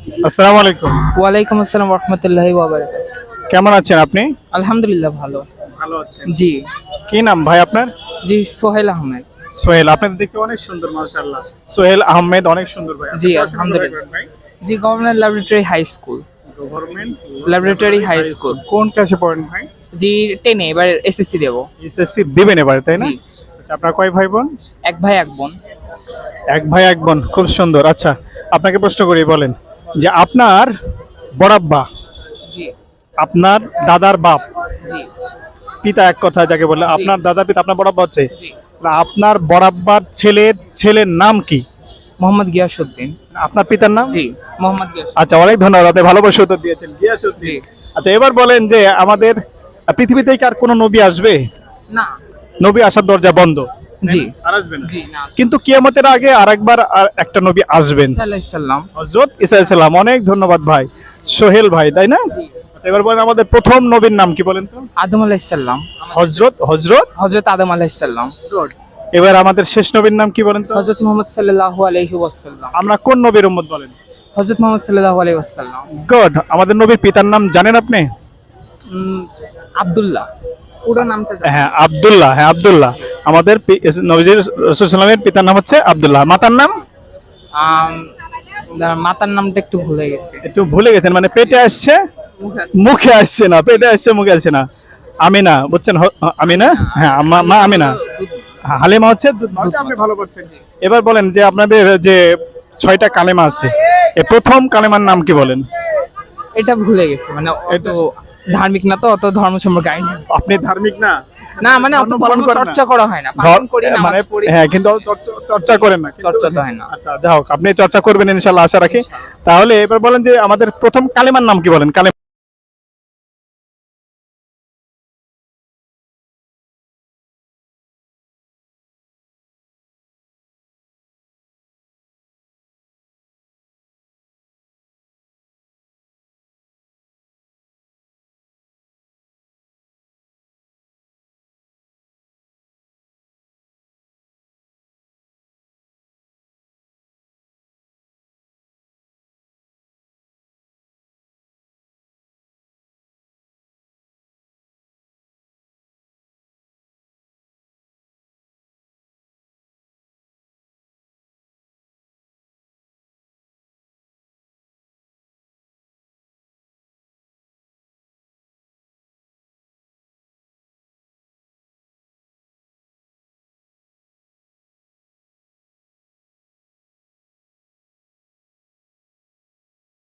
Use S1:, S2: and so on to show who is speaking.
S1: আসসালামু আলাইকুম।
S2: ওয়ালাইকুম আসসালাম রহমতুল্লাহি
S1: কেমন আছেন আপনি?
S2: আলহামদুলিল্লাহ ভালো।
S1: ভালো আছেন।
S2: জি।
S1: কি নাম ভাই আপনার?
S2: জি সোহেল আহমেদ।
S1: সোহেল আপনাদের দেখতে অনেক সুন্দর মাশাআল্লাহ। সোহেল আহমেদ অনেক সুন্দর ভাই।
S2: জি, আলহামদুলিল্লাহ। জি government laboratory high school
S1: government
S2: laboratory high school
S1: কোন ক্লাসে পড়েন ভাই?
S2: জি টেনে এবার এসএসসি দেব।
S1: এসএসসি দিবেন এবার তাই না? আচ্ছা আপনার কয় ভাই বোন?
S2: এক ভাই এক বোন।
S1: এক ভাই এক বোন। খুব সুন্দর। আচ্ছা আপনাকে প্রশ্ন করি বলেন। যে আপনার বড়াব্বা আপনার দাদার বাপ। পিতা এক কথা যাকে বললে আপনার দাদা পিতা আপনার বড়াব্বা হচ্ছে। আপনার বড়াব্বার ছেলের ছেলের নাম কি?
S2: মোহাম্মদ গিয়াসউদ্দিন।
S1: আপনার পিতার নাম?
S2: জি মোহাম্মদ গিয়াস
S1: আচ্ছা অনেক ধন্যবাদ আপনি ভালোবাসা উত্তর দিয়েছেন গিয়াসউদ্দিন। আচ্ছা এবার বলেন যে আমাদের পৃথিবীতে কি আর কোনো নবী আসবে?
S2: না।
S1: নবী আসার দরজা বন্ধ।
S2: জি।
S1: আর আসবে
S2: জি না
S1: কিন্তু কিয়ামতের আগে আরেকবার আর একটা নবী আসবেন।
S2: সাল্লাম।
S1: হজরত ইসা সালাম অনেক ধন্যবাদ ভাই। সোহেল ভাই তাই না? আচ্ছা এবার বলেন আমাদের প্রথম নবীর নাম কি বলেন তো?
S2: আদম আলাইসাল্লাম
S1: হজরত হজরত
S2: হজরত আদম আলাইসাল্লাম
S1: এবার আমাদের শেষ নবীর নাম কি বলেন তো?
S2: হজরত মোহাম্মদ সাল্লাল্লাহু আলাইহি ওয়াসাল্লাম।
S1: আমরা কোন নবীর উম্মত বলেন?
S2: হজরত মোহাম্মদ সাল্লাল্লাহু আলাইহি ওয়াসাল্লাম।
S1: গড আমাদের নবীর পিতার নাম জানেন আপনি?
S2: আব্দুল্লাহ। পুরো নামটা
S1: হ্যাঁ আব্দুল্লাহ হ্যাঁ আব্দুল্লাহ। আমাদের নবীজির রাসূলুল্লাহের পিতার নাম হচ্ছে আব্দুল্লাহ। মাতার নাম?
S2: মাতার নামটা একটু ভুলে গেছে।
S1: একটু ভুলে গেছেন মানে পেটে আসছে? মুখে আসছে। না পেটে আসছে মুখে আসছে না। আমিনা বুঝছেন? আমিনা? হ্যাঁ মা- আমিনা। হালিমা হচ্ছে দুধ মা। আপনি ভালো করছেন। এবার বলেন যে আপনাদের যে ছয়টা কালেমা আছে প্রথম কালেমার নাম কি বলেন?
S2: এটা ভুলে গেছে মানে ধার্মিক না তো অত ধর্ম সম্পর্কে আইন
S1: আপনি ধার্মিক না?
S2: না মানে অত
S1: পালন করা
S2: চর্চা করা হয় না পালন করি না মানে
S1: হ্যাঁ কিন্তু চর্চা- চর্চা করেন না
S2: চর্চা তো হয় না।
S1: আচ্ছা যাই হোক আপনি চর্চা করবেন ইনশাআল্লাহ আশা রাখি। তাহলে এবার বলেন যে আমাদের প্রথম কালেমার নাম কি বলেন? কালেমা